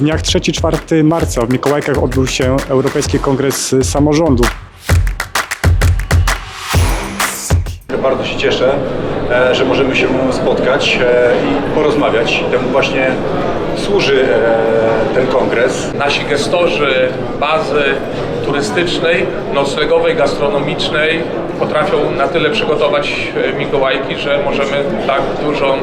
W dniach 3-4 marca w Mikołajkach odbył się Europejski Kongres Samorządu. Bardzo się cieszę, e, że możemy się spotkać e, i porozmawiać. Temu właśnie służy e, ten kongres. Nasi gestorzy bazy turystycznej, noclegowej, gastronomicznej potrafią na tyle przygotować Mikołajki, że możemy tak dużą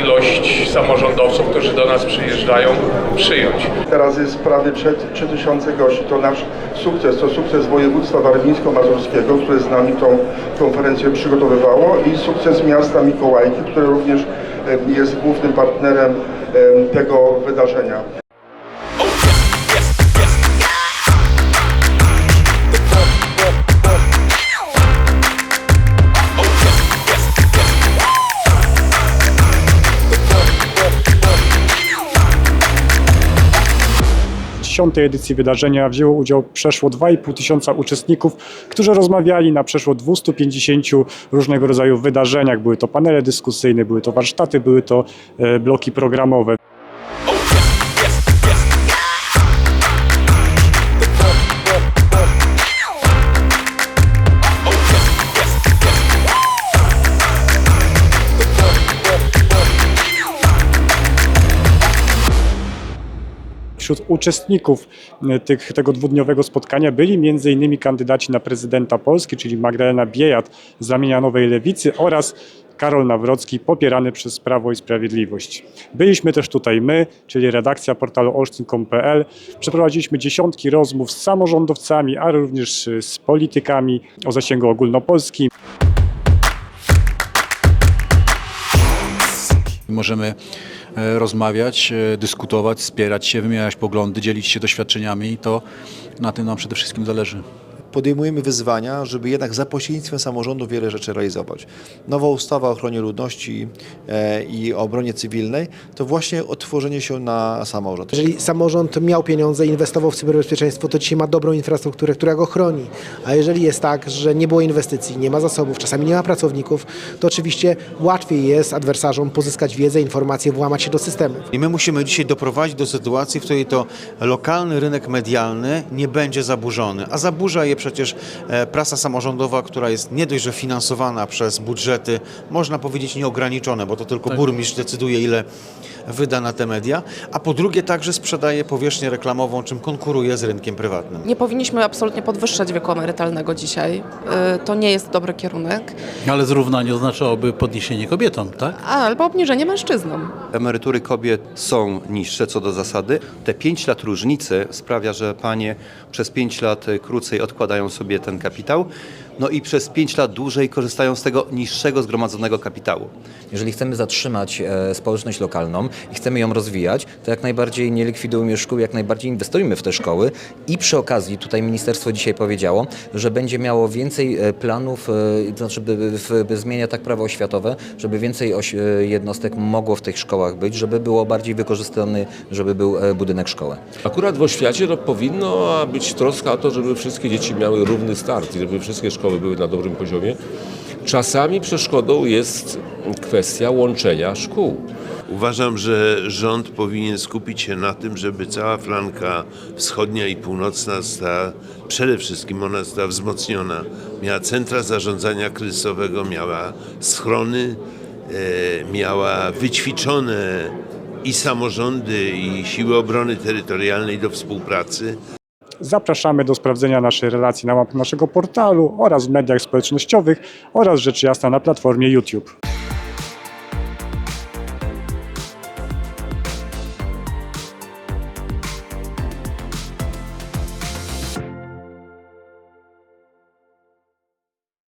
ilość samorządowców, którzy do nas przyjeżdżają, przyjąć. Teraz jest prawie przed 3000 gości. To nasz sukces, to sukces województwa warmińsko-mazurskiego, które z nami tą konferencję przygotowywało i sukces miasta Mikołajki, które również e, jest głównym partnerem e, tego wydarzenia. 10. edycji wydarzenia wzięło udział przeszło 2,5 tysiąca uczestników, którzy rozmawiali na przeszło 250 różnego rodzaju wydarzeniach. Były to panele dyskusyjne, były to warsztaty, były to e, bloki programowe. Wśród uczestników e, tych, tego dwudniowego spotkania byli m.in. kandydaci na prezydenta Polski, czyli Magdalena Biejat z ramienia Nowej Lewicy oraz Karol Nawrocki, popierany przez Prawo i Sprawiedliwość. Byliśmy też tutaj my, czyli redakcja portalu olsztyn.pl. Przeprowadziliśmy dziesiątki rozmów z samorządowcami, ale również z politykami o zasięgu ogólnopolskim. Możemy e, rozmawiać, e, dyskutować, wspierać się, wymieniać poglądy, dzielić się doświadczeniami i to na tym nam przede wszystkim zależy. Podejmujemy wyzwania, żeby jednak za pośrednictwem samorządu wiele rzeczy realizować. Nowa ustawa o ochronie ludności e, i o obronie cywilnej to właśnie otworzenie się na samorząd. Jeżeli samorząd miał pieniądze i inwestował w cyberbezpieczeństwo, to dzisiaj ma dobrą infrastrukturę, która go chroni. A jeżeli jest tak, że nie było inwestycji, nie ma zasobów, czasami nie ma pracowników, to oczywiście łatwiej jest adwersarzom pozyskać wiedzę, informacje, włamać się do systemu. I my musimy dzisiaj doprowadzić do sytuacji, w której to lokalny rynek medialny nie będzie zaburzony. A zaburza je przecież e, prasa samorządowa, która jest nie dość, że finansowana przez budżety, można powiedzieć nieograniczone, bo to tylko burmistrz decyduje, ile wyda na te media, a po drugie także sprzedaje powierzchnię reklamową, czym konkuruje z rynkiem prywatnym. Nie powinniśmy absolutnie podwyższać wieku emerytalnego dzisiaj. Y, To nie jest dobry kierunek. Ale zrównanie oznaczałoby podniesienie kobietom, tak? Albo obniżenie mężczyznom. Emerytury kobiet są niższe co do zasady. Te 5 lat różnicy sprawia, że panie przez 5 lat krócej odkładają sobie ten kapitał, no i przez 5 lat dłużej korzystają z tego niższego zgromadzonego kapitału. Jeżeli chcemy zatrzymać e, społeczność lokalną i chcemy ją rozwijać, to jak najbardziej nie likwidujmy szkół, jak najbardziej inwestujmy w te szkoły i przy okazji, tutaj ministerstwo dzisiaj powiedziało, że będzie miało więcej e, planów, e, to znaczy by, by, by zmienia tak prawo oświatowe, żeby więcej oś, e, jednostek mogło w tych szkołach być, żeby było bardziej wykorzystany, żeby był e, budynek szkoły. Akurat w oświacie no, powinno być troska o to, żeby wszystkie dzieci miały równy start i żeby wszystkie szkoły były na dobrym poziomie. Czasami przeszkodą jest kwestia łączenia szkół. Uważam, że rząd powinien skupić się na tym, żeby cała flanka wschodnia i północna została, przede wszystkim ona została wzmocniona. Miała centra zarządzania kryzysowego, miała schrony, e, miała wyćwiczone i samorządy, i siły obrony terytorialnej do współpracy. Zapraszamy do sprawdzenia naszej relacji na łamach naszego portalu oraz w mediach społecznościowych oraz rzecz jasna na platformie YouTube.